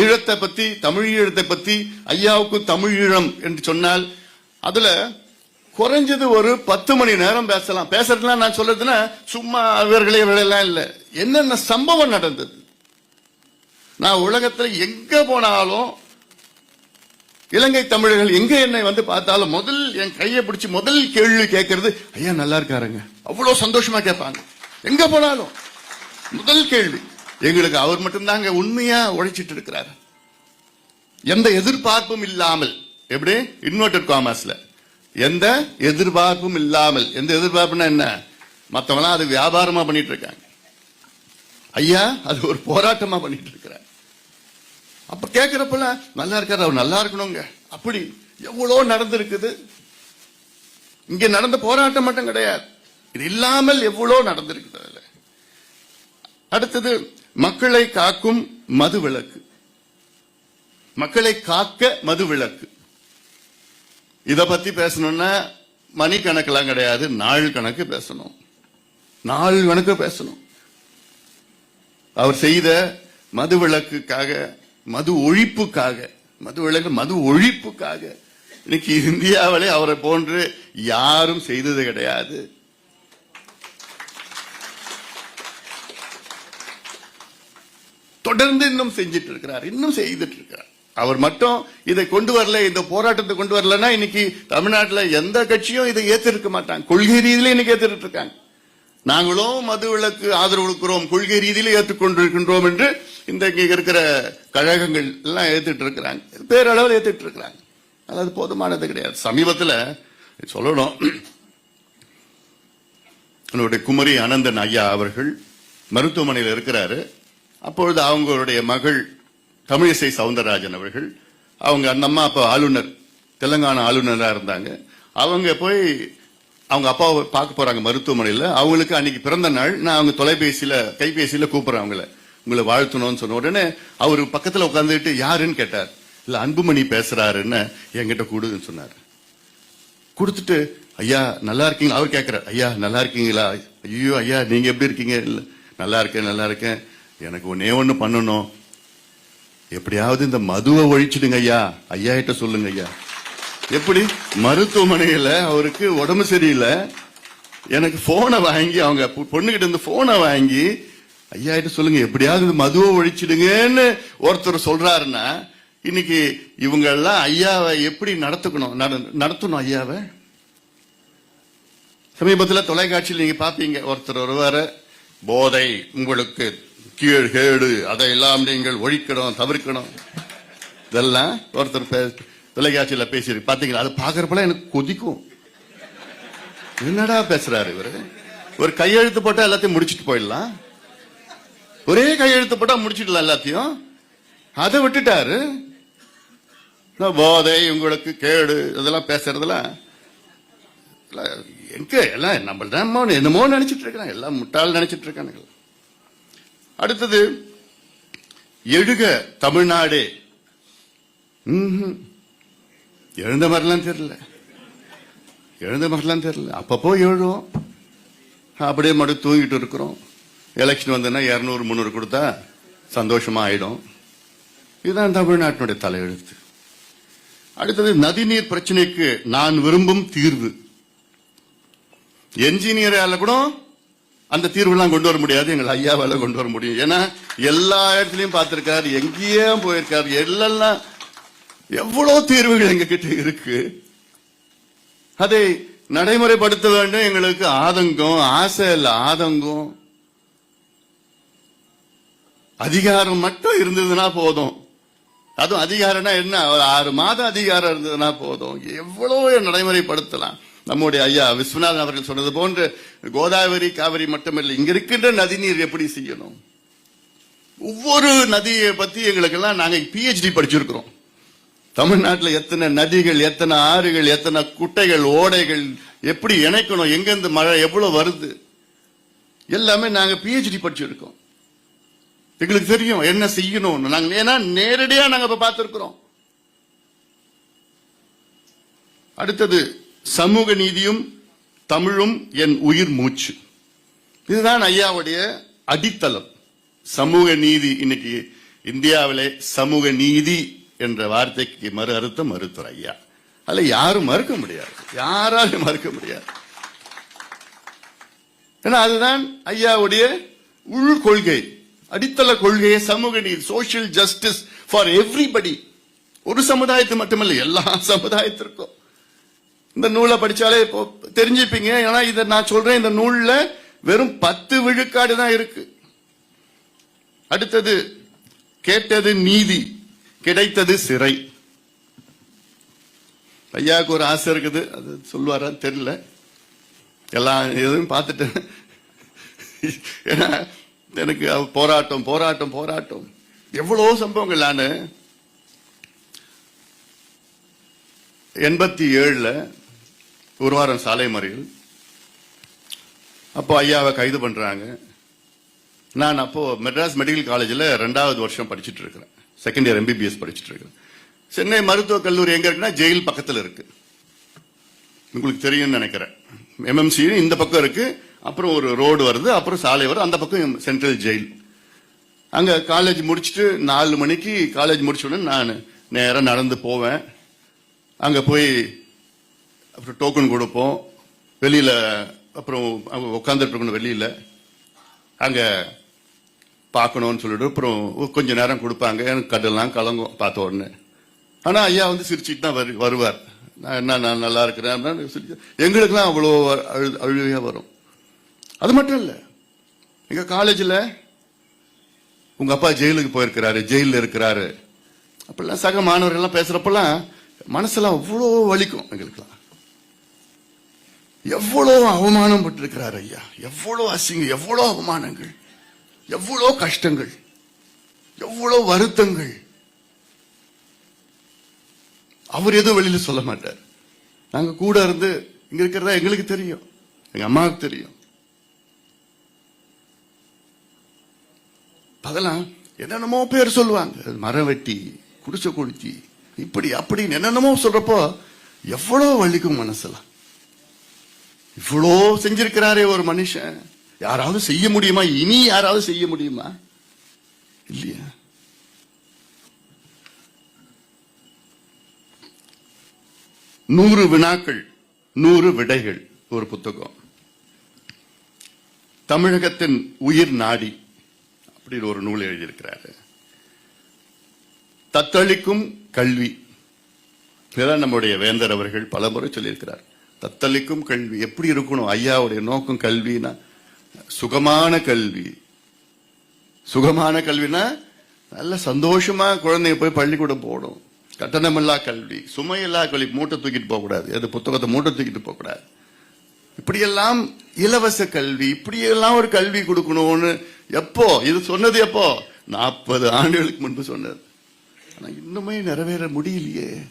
ஈழத்தை பத்தி தமிழ் ஈழத்தை பத்தி ஐயாவுக்கு தமிழ் ஈழம் என்று சொன்னால் அதுல குறைஞ்சது ஒரு பத்து மணி நேரம் பேசலாம். பேசுறதுலாம் நான் சொல்றதுன்னா சும்மா அவர்களே இவர்களெல்லாம் இல்லை. என்னென்ன சம்பவம் நடந்தது? நான் உலகத்துல எங்க போனாலும் இலங்கை தமிழர்கள் எங்க என்னை வந்து பார்த்தாலும் முதல் என் கையை பிடிச்சி முதல் கேள்வி கேட்கறது ஐயா நல்லா இருக்காருங்க. அவ்வளவு சந்தோஷமா கேட்பாங்க. எங்க போனாலும் முதல் கேள்வி. எங்களுக்கு அவர் மட்டும்தாங்க உண்மையா உழைச்சிட்டு இருக்கிறார் எந்த எதிர்பார்ப்பும் இல்லாமல் எப்படி? இன்வெர்டட் காமர்ஸ்ல எந்த எதிர்பார்ப்பும் இல்லாமல் எந்த எதிர்பார்ப்புனா என்ன? மத்தவங்களாம் அது வியாபாரமா பண்ணிட்டு இருக்காங்க ஐயா அது ஒரு போராட்டமா பண்ணிட்டு இருக்கிறார் அப்ப கேக்குறப்பல நல்லா இருக்காரு அவர் நல்லா இருக்கணுங்க. அப்படி எவ்வளோ நடந்திருக்குது? இங்க நடந்த போராட்டம் மட்டும் கிடையாது. இது இல்லாமல் எவ்வளோ நடந்திருக்குது அதுல. அடுத்தது மக்களை காக்கும் மது விளக்கு மக்களை காக்க மது விளக்கு இத பத்தி பேசணும்னா மணி கணக்கெல்லாம் கிடையாது நாள் கணக்கு பேசணும். நாள் கணக்கு பேசணும். அவர் செய்த மது விளக்குக்காக மது ஒழிப்புக்காக மது விளக்கு மது ஒழிப்புக்காக இன்னைக்கு இந்தியாவிலே அவரை போன்று யாரும் செய்தது கிடையாது. தொடர்ந்து இன்னும் செஞ்சிட்டு இருக்கிறார் இன்னும் செய்துட்டு இருக்கிறார் அவர் மட்டும் இதை கொண்டு வரல இந்த போராட்டத்தை கொண்டு வரலன்னா இன்னைக்கு தமிழ்நாட்டுல எந்த கட்சியும் இதை ஏத்திருக்க மாட்டாங்க. கொள்கை ரீதியில இன்னைக்கு ஏத்திட்டு இருக்காங்க நாங்களும் மது விலக்கு ஆதரவு கொடுக்கிறோம் கொள்கை ரீதியில ஏற்றுக்கொண்டிருக்கின்றோம் என்று இந்த இருக்கிற கழகங்கள் எல்லாம் ஏத்துட்டு இருக்கிறாங்க பேரளவில் ஏத்துட்டு இருக்கிறாங்க அது போதுமானது கிடையாது. சமீபத்துல சொல்லணும். என்னுடைய குமரி அனந்தன் ஐயா அவர்கள் மருத்துவமனையில் இருக்கிறாரு. அப்பொழுது அவங்களுடைய மகள் தமிழிசை சவுந்தரராஜன் அவர்கள் அவங்க அந்த அம்மா ஆளுநர் தெலுங்கானா ஆளுநராக இருந்தாங்க. அவங்க போய் அவங்க அப்பாவை பார்க்க போறாங்க மருத்துவமனையில். அவங்களுக்கு அன்னைக்கு பிறந்த நாள். நான் அவங்க தொலைபேசியில கைபேசியில கூப்பிடுறேன் அவங்கள. உங்களை வாழ்த்தணும்னு சொன்ன உடனே அவர் பக்கத்தில் உட்காந்துட்டு யாருன்னு கேட்டார். இல்லை அன்புமணி பேசுறாருன்னு என்கிட்ட கூடுன்னு சொன்னார். கொடுத்துட்டு ஐயா நல்லா இருக்கீங்களா? அவர் கேட்கிறார் ஐயா நல்லா இருக்கீங்களா? ஐயோ ஐயா நீங்க எப்படி இருக்கீங்க? இல்லை நல்லா இருக்கேன் நல்லா இருக்கேன். எனக்கு ஒன்னே ஒன்று பண்ணணும். எப்படியாவது இந்த மதுவை ஒழிச்சிடுங்க ஐயா. ஐயா கிட்ட சொல்லுங்க ஐயா. எப்படி? மருத்துவமனையில அவருக்கு உடம்பு சரியில்லை. எனக்கு போனை வாங்கி அவங்க பொ- பொண்ணுகிட்ட இருந்து போனை வாங்கி ஐயா கிட்ட சொல்லுங்க எப்படியாவது இந்த மதுவை ஒழிச்சிடுங்கன்னு ஒருத்தர் சொல்றாருன்னா இன்னைக்கு இவங்க எல்லாம் ஐயாவை எப்படி நடத்துக்கணும்? நட- நடத்தணும் ஐயாவை? சமீபத்தில் தொலைக்காட்சியில் நீங்க பாப்பீங்க ஒருத்தர் வருவாரு போதை உங்களுக்கு கீழ் கேடு. அதையெல்லாம் நீங்கள் ஒழிக்கணும் தவிர்க்கணும். இதெல்லாம் ஒருத்தர் பே- தொலைக்காட்சியில பேசி பாத்தீங்களா? அது பாக்குறப்பல எனக்கு கொதிக்கும். என்னடா பேசுறாரு இவரு? ஒரு கையெழுத்து போட்டா எல்லாத்தையும் முடிச்சிட்டு போயிடலாம். ஒரே கையெழுத்து போட்டா முடிச்சிடலாம் எல்லாத்தையும். அதை விட்டுட்டாரு. போதை உங்களுக்கு கேடு இதெல்லாம் பேசுறதெல்லாம் எங்க எல்லாம் நம்ம என்னமோ நினைச்சிட்டு இருக்காங்க. எல்லாம் முட்டாள் நினைச்சிட்டு இருக்கானுங்க. அடுத்தது எழுக தமிழ்நாடு. ம்ஹும். எழுந்த மாதிரிலாம் தெரியல. எழுந்த மாதிரிலாம் தெரியல. அப்பப்போ எழுதுவோம். அப்படியே மட்டும் தூங்கிட்டு இருக்கிறோம். எலெக்ஷன் வந்ததுன்னா இரநூறு முந்நூறு கொடுத்தா சந்தோஷமா ஆயிடும். இதுதான் தமிழ்நாட்டினுடைய தலையெழுத்து. அடுத்தது நதிநீர் பிரச்சனைக்கு நான் விரும்பும் தீர்வு. என்ஜினியரால கூட அந்த தீர்வுலாம் கொண்டு வர முடியாது எங்கள் ஐயாவால கொண்டு வர முடியும். ஏன்னா எல்லா இடத்துலையும் பார்த்திருக்காரு எங்கேயே போயிருக்காரு. எல்லாம் எவ்வளவு தீர்வுகள் எங்ககிட்ட இருக்கு. அதை நடைமுறைப்படுத்த வேண்டும். எங்களுக்கு ஆதங்கம் ஆசை இல்ல ஆதங்கம். அதிகாரம் மட்டும் இருந்ததுன்னா போதும். அதுவும் அதிகாரம்னா என்ன? ஒரு ஆறு மாதம் அதிகாரம் இருந்ததுன்னா போதும். எவ்வளவு நடைமுறைப்படுத்தலாம். நம்முடைய ஐயா விஸ்வநாதன் அவர்கள் சொன்னது போன்று கோதாவரி காவிரி மட்டுமில்லை இங்க இருக்கின்ற நதிநீர் எப்படி செய்யணும்? ஒவ்வொரு நதியை பத்தி எங்களுக்கெல்லாம் நாங்க பிஹெச்டி படிச்சிருக்கிறோம். தமிழ்நாட்டில் எத்தனை நதிகள் எத்தனை ஆறுகள் எத்தனை குட்டைகள் ஓடைகள் எப்படி இணைக்கணும் எங்கேருந்து மழை எவ்வளவு வருது? எல்லாமே நாங்க பிஹெச்டி படிச்சிருக்கோம். எங்களுக்கு தெரியும் என்ன செய்யணும்னு. நாங்க ஏன்னா நேரடியா நாங்க இப்ப பார்த்திருக்கிறோம். அடுத்தது சமூக நீதியும் தமிழும் என் உயிர் மூச்சு. இதுதான் ஐயாவுடைய அடித்தளம். சமூக நீதி இன்னைக்கு இந்தியாவிலே சமூக நீதி என்ற வார்த்தைக்கு மறு அறுத்தம் மறுத்துற ஐயா. அதுல யாரும் மறுக்க முடியாது. யாராலும் மறுக்க முடியாது. ஏன்னா அதுதான் ஐயாவுடைய உள் கொள்கை. அடித்தள கொள்கையை சமூக நீதி சோசியல் ஜஸ்டிஸ் ஃபார் எவ்ரிபடி ஒரு சமுதாயத்து மட்டுமல்ல எல்லா சமுதாயத்திற்கும். இந்த நூலை படிச்சாலே இப்போ தெரிஞ்சுப்பீங்க. ஏன்னா இதை நான் சொல்றேன் இந்த நூல்ல வெறும் பத்து விழுக்காடு தான் இருக்கு. அடுத்தது கேட்டது நீதி கிடைத்தது சிறை. ஐயாவுக்கு ஒரு ஆசை இருக்குது. அது சொல்லுவாரான்னு தெரியல. எல்லாம் எதுவும் பார்த்துட்டேன் ஏன்னா எனக்கு போராட்டம் போராட்டம் போராட்டம். எவ்வளோ சம்பவங்கள் நான். எண்பத்தி ஏழில் ஒரு வாரம் சாலை மறியல். அப்போ ஐயாவை கைது பண்றாங்க. நான் அப்போ மெட்ராஸ் மெடிக்கல் காலேஜில் ரெண்டாவது வருஷம் படிச்சிட்டு இருக்கிறேன். செகண்ட் இயர் எம்பிபிஎஸ் படிச்சுட்டு இருக்கிறேன். சென்னை மருத்துவக் கல்லூரி எங்க இருக்குன்னா ஜெயில் பக்கத்தில் இருக்கு. உங்களுக்கு தெரியும்னு நினைக்கிறேன். எம்எம்சி இந்த பக்கம் இருக்கு. அப்புறம் ஒரு ரோடு வருது அப்புறம் சாலை வருது அந்த பக்கம் சென்ட்ரல் ஜெயில். அங்க காலேஜ் முடிச்சுட்டு நாலு மணிக்கு காலேஜ் முடிச்ச உடனே நான் நேராக நடந்து போவேன். அங்க போய் அப்புறம் டோக்கன் கொடுப்போம். வெளியில் அப்புறம் உட்காந்துட்டு வெளியில். அங்கே பார்க்கணும்னு சொல்லிட்டு அப்புறம் கொஞ்ச நேரம் கொடுப்பாங்க. எனக்கு கடலாம் கலங்கும் பார்த்த உடனே. ஆனால் ஐயா வந்து சிரிச்சுட்டு தான் வரு- வருவார். நான் என்ன நான் நல்லா இருக்கிறேன் எங்களுக்குலாம் சிரிச்சு- எங்களுக்கெல்லாம் அவ்வளோ அழு அழுகையா வரும். அது மட்டும் இல்லை. எங்கள் காலேஜில் உங்கள் அப்பா ஜெயிலுக்கு போயிருக்கிறாரு ஜெயிலில் இருக்கிறாரு. அப்படிலாம் சக மாணவர்கள்லாம் எல்லாம் மனசெல்லாம் அவ்வளோ வலிக்கும் எங்களுக்கெல்லாம். எவ்வளோ அவமானம் பட்டிருக்கிறார் ஐயா? எவ்வளோ அசிங்கம் எவ்வளோ அவமானங்கள்? எவ்வளோ கஷ்டங்கள்? எவ்வளோ வருத்தங்கள்? அவர் எதுவும் வெளியில சொல்ல மாட்டார். நாங்க கூட இருந்து இங்க இருக்கிறதா எங்களுக்கு தெரியும். எங்க அம்மாவுக்கு தெரியும். அதெல்லாம் என்னென்னமோ பேர் சொல்லுவாங்க. மரம் வெட்டி குடிச்ச குளிச்சி இப்படி அப்படின்னு என்னென்னமோ சொல்றப்போ எவ்வளவு வலிக்கும் மனசுலாம் இவ்வளோ செஞ்சிருக்கிறாரே ஒரு மனுஷன். யாராவது செய்ய முடியுமா? இனி யாராவது செய்ய முடியுமா? இல்லையா? நூறு வினாக்கள் நூறு விடைகள் ஒரு புத்தகம். தமிழகத்தின் உயிர் நாடி அப்படின்னு ஒரு நூல் எழுதியிருக்கிறாரு. தத்தளிக்கும் கல்வி. இதெல்லாம் நம்முடைய வேந்தர் அவர்கள் பலமுறை சொல்லியிருக்கிறார். தத்தளிக்கும் கல்வி. எப்படி இருக்கணும்? ஐயாவுடைய நோக்கம் கல்வினா சுகமான கல்வி. சுகமான கல்வினா நல்ல சந்தோஷமா குழந்தைங்க போய் பள்ளிக்கூடம் போகணும். கட்டணமில்லா கல்வி. சுமையில்லா கல்வி. மூட்டை தூக்கிட்டு போகக்கூடாது. அது புத்தகத்தை மூட்டை தூக்கிட்டு போகக்கூடாது. இப்படியெல்லாம் இலவச கல்வி இப்படியெல்லாம் ஒரு கல்வி கொடுக்கணும்னு எப்போ? இது சொன்னது எப்போ? நாற்பது ஆண்டுகளுக்கு முன்பு சொன்னது. ஆனா இன்னுமே நிறைவேற முடியலையே.